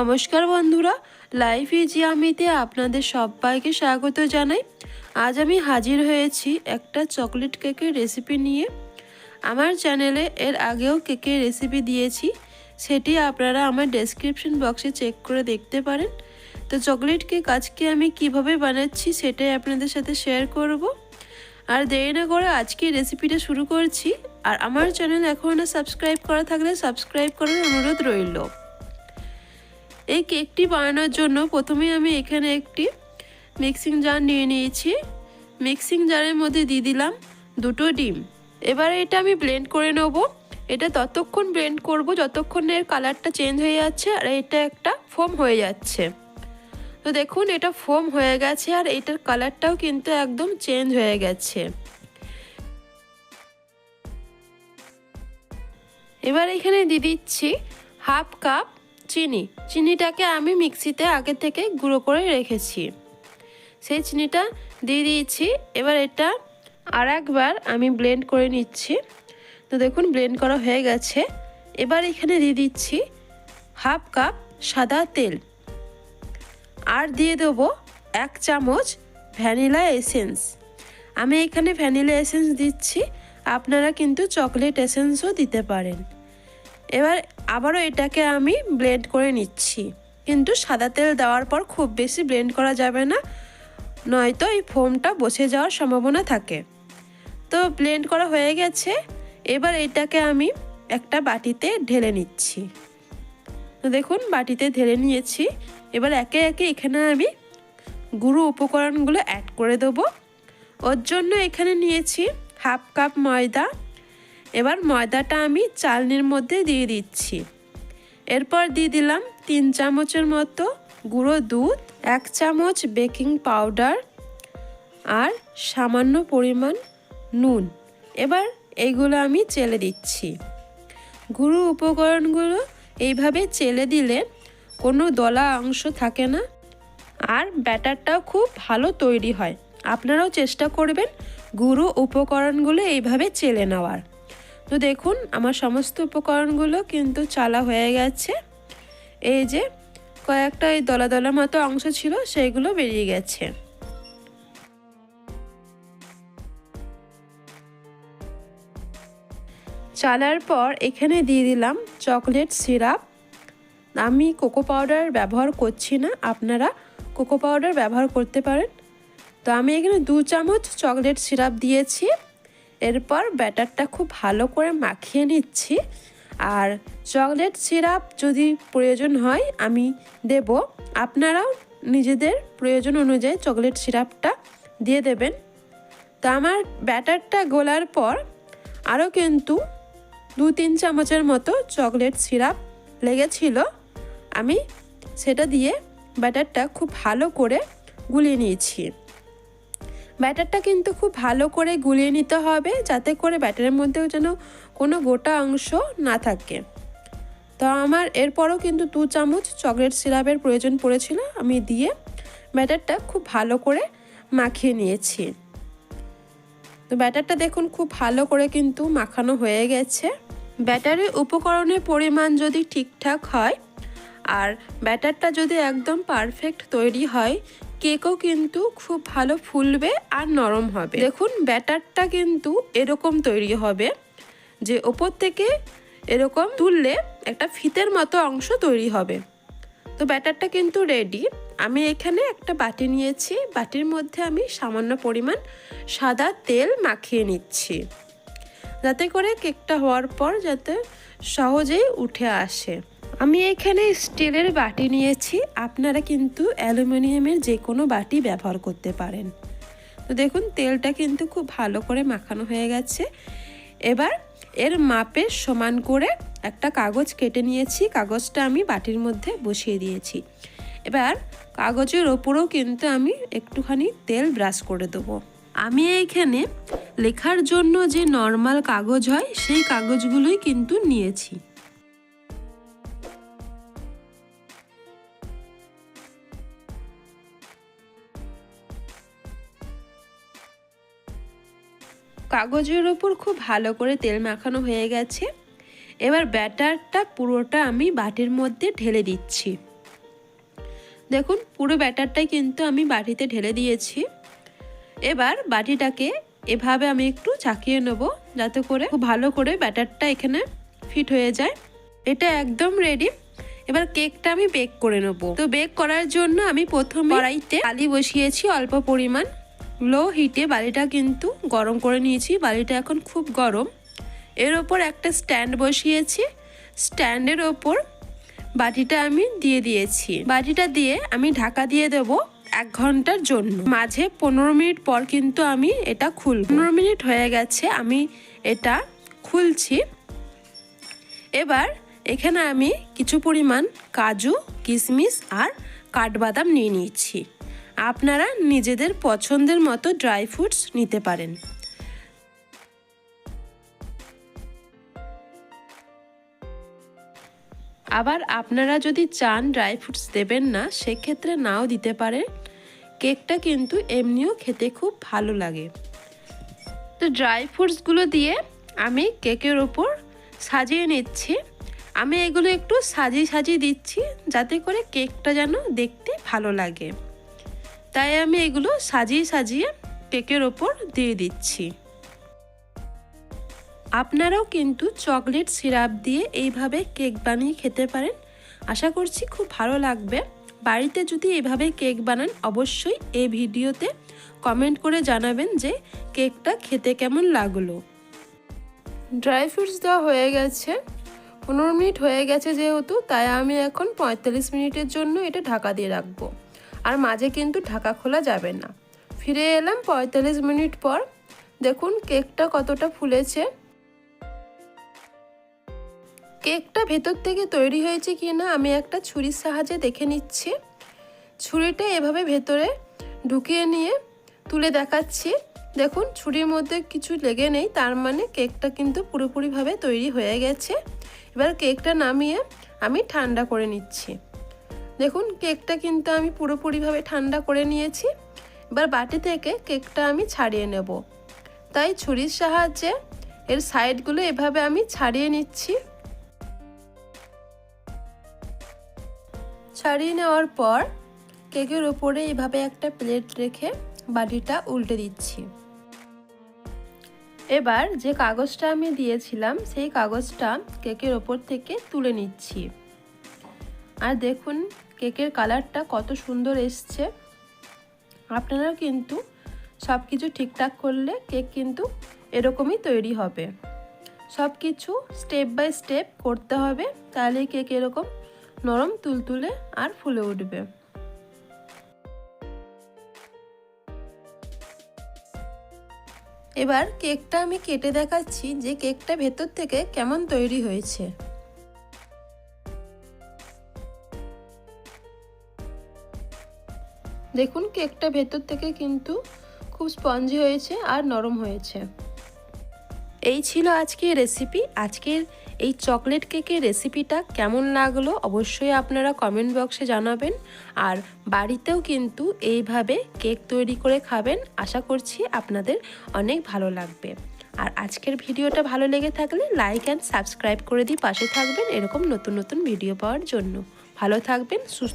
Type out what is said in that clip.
নমস্কার বন্ধুরা life easy আমিতে আপনাদের সবাইকে স্বাগত জানাই। আজ আমি হাজির হয়েছি একটা চকলেট কেকের রেসিপি নিয়ে। আমার চ্যানেলে এর আগেও কেকের রেসিপি দিয়েছি, সেটি আপনারা আমার ডেসক্রিপশন বক্সে চেক করে দেখতে পারেন। তো চকলেট কেক আজকে আমি কীভাবে বানাচ্ছি সেটাই আপনাদের সাথে শেয়ার করব। আর দেরি না করে আজকে রেসিপিটা শুরু করছি। আর আমার চ্যানেল এখনও সাবস্ক্রাইব করা থাকলে সাবস্ক্রাইব করার অনুরোধ রইল। এই কেকটি বানানোর জন্য প্রথমে আমি এখানে একটি মিক্সিং জার নিয়ে নিয়েছি। মিক্সিং জারের মধ্যে দিয়ে দিলাম দুটো ডিম। এবারে এটা আমি ব্লেন্ড করে নেব। এটা ততক্ষণ ব্লেন্ড করব যতক্ষণ এর কালারটা চেঞ্জ হয়ে যাচ্ছে আর এটা একটা ফোম হয়ে যাচ্ছে। তো দেখুন, এটা ফোম হয়ে গেছে আর এটার কালারটাও কিন্তু একদম চেঞ্জ হয়ে গেছে। এবার এখানে দিয়ে দিচ্ছি হাফ কাপ চিনি। চিনিটাকে আমি মিক্সিতে আগে থেকে গুঁড়ো করে রেখেছি। সেই চিনিটা দিয়ে দিয়েছি। এবার এটা আর একবার আমি ব্লেন্ড করে নিচ্ছি। তো দেখুন, ব্লেন্ড করা হয়ে গেছে। এবার এখানে দিয়ে দিচ্ছি হাফ কাপ সাদা তেল। আর দিয়ে দেবো এক চামচ ভ্যানিলা এসেন্স। আমি এখানে ভ্যানিলা এসেন্স দিচ্ছি। আপনারা কিন্তু চকলেট এসেন্সও দিতে পারেন। এবার আবারও এটাকে আমি ব্লেন্ড করে নিচ্ছি। কিন্তু সাদা তেল দেওয়ার পর খুব বেশি ব্লেন্ড করা যাবে না, নয়তো এই ফোমটা বসে যাওয়ার সম্ভাবনা থাকে। তো ব্লেন্ড করা হয়ে গেছে, এবার এটাকে আমি একটা বাটিতে ঢেলে নিচ্ছি। তো দেখুন, বাটিতে ঢেলে নিয়েছি। এবার একে একে এখানে আমি গুঁড়ো উপকরণগুলো অ্যাড করে দেবো। ওর জন্য এখানে নিয়েছি হাফ কাপ ময়দা। এবার ময়দাটা আমি চালনির মধ্যে দিয়ে দিচ্ছি। এরপর দিয়ে দিলাম তিন চামচের মতো গুঁড়ো দুধ, এক চামচ বেকিং পাউডার আর সামান্য পরিমাণ নুন। এবার এইগুলো আমি চেলে দিচ্ছি। গুঁড়ো উপকরণগুলো এইভাবে চেলে দিলে কোনো দলা অংশ থাকে না আর ব্যাটারটাও খুব ভালো তৈরি হয়। আপনারাও চেষ্টা করবেন গুঁড়ো উপকরণগুলো এইভাবে চেলে নেওয়ার। তো দেখুন, আমার সমস্ত উপকরণগুলো কিন্তু চালা হয়ে গেছে। এই যে, কয়েকটা এই দলা দলা মতো অংশ ছিল, সেইগুলো বেরিয়ে গেছে। চালার পর এখানে দিয়ে দিলাম চকলেট সিরাপ। আমি কোকো পাউডার ব্যবহার করছি না, আপনারা কোকো পাউডার ব্যবহার করতে পারেন। তো আমি এখানে দু চামচ চকলেট সিরাপ দিয়েছি। এরপর ব্যাটারটা খুব ভালো করে মাখিয়ে নিচ্ছি। আর চকলেট সিরাপ যদি প্রয়োজন হয়, আমি দেব। আপনারাও নিজেদের প্রয়োজন অনুযায়ী চকলেট সিরাপটা দিয়ে দেবেন। তো আমার ব্যাটারটা গোলার পর আরও কিন্তু দু তিন চামচের মতো চকলেট সিরাপ লেগেছিল। আমি সেটা দিয়ে ব্যাটারটা খুব ভালো করে গুলিয়ে নিয়েছি। ব্যাটারটা কিন্তু খুব ভালো করে গুলিয়ে নিতে হবে যাতে করে ব্যাটারের মধ্যেও যেন কোনো গোটা অংশ না থাকে। তো আমার এরপরও কিন্তু দু চামচ চকলেট সিরাপের প্রয়োজন পড়েছিল, আমি দিয়ে ব্যাটারটা খুব ভালো করে মাখিয়ে নিয়েছি। তো ব্যাটারটা দেখুন খুব ভালো করে কিন্তু মাখানো হয়ে গেছে। ব্যাটারের উপকরণের পরিমাণ যদি ঠিকঠাক হয়, আর ব্যাটারটা যদি একদম পারফেক্ট তৈরি হয় কেকও কিন্তু খুব ভালো ফুলবে আর নরম হবে। দেখুন, ব্যাটারটা কিন্তু এরকম তৈরি হবে যে ওপর থেকে এরকম তুললে একটা ফিতের মতো অংশ তৈরি হবে। তো ব্যাটারটা কিন্তু রেডি আমি এখানে একটা বাটি নিয়েছি। বাটির মধ্যে আমি সামান্য পরিমাণ সাদা তেল মাখিয়ে নিচ্ছি, যাতে করে কেকটা হওয়ার পর যাতে সহজেই উঠে আসে। আমি এখানে স্টিলের বাটি নিয়েছি। আপনারা কিন্তু অ্যালুমিনিয়ামের যে কোনো বাটি ব্যবহার করতে পারেন। তো দেখুন, তেলটা কিন্তু খুব ভালো করে মাখানো হয়ে গেছে। এবার এর মাপের সমান করে একটা কাগজ কেটে নিয়েছি। কাগজটা আমি বাটির মধ্যে বসিয়ে দিয়েছি। এবার কাগজের ওপরেও কিন্তু আমি একটুখানি তেল ব্রাশ করে দেবো। আমি এইখানে লেখার জন্য যে নর্মাল কাগজ হয়, সেই কাগজগুলোই কিন্তু নিয়েছি। কাগজের ওপর খুব ভালো করে তেল মাখানো হয়ে গেছে। এবার ব্যাটারটা পুরোটা আমি বাটির মধ্যে ঢেলে দিচ্ছি। দেখুন, পুরো ব্যাটারটাই কিন্তু আমি বাটিতে ঢেলে দিয়েছি। এবার বাটিটাকে এভাবে আমি একটু চাকিয়ে নেব যাতে করে খুব ভালো করে ব্যাটারটা এখানে ফিট হয়ে যায়। এটা একদম রেডি এবার কেকটা আমি বেক করে নেব। তো বেক করার জন্য আমি প্রথম কড়াইতে আলি বসিয়েছি অল্প পরিমাণ। লো হিটে বালিটা কিন্তু গরম করে নিয়েছি। বালিটা এখন খুব গরম। এর ওপর একটা স্ট্যান্ড বসিয়েছি। স্ট্যান্ডের ওপর বাটিটা আমি দিয়ে দিয়েছি। বাটিটা দিয়ে আমি ঢাকা দিয়ে দেব এক ঘণ্টার জন্য। মাঝে পনেরো মিনিট পর কিন্তু আমি এটা খুল পনেরো মিনিট হয়ে গেছে, আমি এটা খুলছি। এবার এখানে আমি কিছু পরিমাণ কাজু, কিশমিশ আর কাঠবাদাম নিয়ে নিয়েছি আপনারা নিজেদের পছন্দের মতো ড্রাই ফ্রুটস নিতে পারেন। আবার আপনারা যদি চান ড্রাই ফ্রুটস দেবেন না, সেক্ষেত্রে নাও দিতে পারেন। কেকটা কিন্তু এমনিও খেতে খুব ভালো লাগে। তো ড্রাই ফ্রুটসগুলো দিয়ে আমি কেকের ওপর সাজিয়ে নিচ্ছি। আমি এগুলো একটু সাজিয়ে সাজিয়ে দিচ্ছি, যাতে করে কেকটা যেন দেখতে ভালো লাগে। তাই আমি এগুলো সাজিয়ে সাজিয়ে কেকের ওপর দিয়ে দিচ্ছি। আপনারাও কিন্তু চকলেট সিরাপ দিয়ে এইভাবে কেক বানিয়ে খেতে পারেন। আশা করছি খুব ভালো লাগবে। বাড়িতে যদি এভাবে কেক বানান, অবশ্যই এই ভিডিওতে কমেন্ট করে জানাবেন যে কেকটা খেতে কেমন লাগল। ড্রাই ফ্রুটস দেওয়া হয়ে গেছে। পনেরো মিনিট হয়ে গেছে যেহেতু, তাই আমি এখন পঁয়তাল্লিশ মিনিটের জন্য এটা ঢাকা দিয়ে রাখব। আর মাঝে কিন্তু ঢাকা খোলা যাবে না। ফিরে এলাম পঁয়তাল্লিশ মিনিট পর। দেখুন কেকটা কতটা ফুলেছে। কেকটা ভেতর থেকে তৈরি হয়েছে কি না আমি একটা ছুরির সাহায্যে দেখে নিচ্ছি। ছুরিটা এভাবে ভেতরে ঢুকিয়ে নিয়ে তুলে দেখাচ্ছি। দেখুন ছুরির মধ্যে কিছু লেগে নেই, তার মানে কেকটা কিন্তু পুরোপুরিভাবে তৈরি হয়ে গেছে। এবার কেকটা নামিয়ে আমি ঠান্ডা করে নিচ্ছি। দেখুন, কেকটা কিন্তু আমি পুরোপুরিভাবে ঠান্ডা করে নিয়েছি। এবার বাটি থেকে কেকটা আমি ছাড়িয়ে নেব। তাই ছুরির সাহায্যে এর সাইডগুলো এভাবে আমি ছাড়িয়ে নিচ্ছি। ছাড়িয়ে নেওয়ার পর কেকের উপরে এভাবে একটা প্লেট রেখে বাটিটা উল্টে দিচ্ছি। এবার যে কাগজটা আমি দিয়েছিলাম, সেই কাগজটা কেকের ওপর থেকে তুলে নিচ্ছি। আর দেখুন, কেকের কালারটা কত সুন্দর এসছে। আপনারা কিন্তু সব কিছু ঠিকঠাক করলে কেক কিন্তু এরকমই তৈরি হবে। সব কিছু স্টেপ বাই স্টেপ করতে হবে তাহলে কেক এরকম নরম, তুলতুলে আর ফুলে উঠবে। এবার কেকটা আমি কেটে দেখাচ্ছি যে কেকটা ভেতর থেকে কেমন তৈরি হয়েছে। দেখুন, কেকটা ভেতর থেকে কিন্তু খুব স্পঞ্জি হয়েছে আর নরম হয়েছে। এই ছিল আজকের রেসিপি আজকের এই চকলেট কেকের রেসিপিটা কেমন লাগল অবশ্যই আপনারা কমেন্ট বক্সে জানাবেন। আর বাড়িতেও কিন্তু এইভাবে কেক তৈরি করে খাবেন। আশা করছি আপনাদের অনেক ভালো লাগবে। আর আজকের ভিডিওটা ভালো লেগে থাকলে লাইক অ্যান্ড সাবস্ক্রাইব করে দিয়ে পাশে থাকবেন এরকম নতুন নতুন ভিডিও পাওয়ার জন্য। ভালো থাকবেন, সুস্থ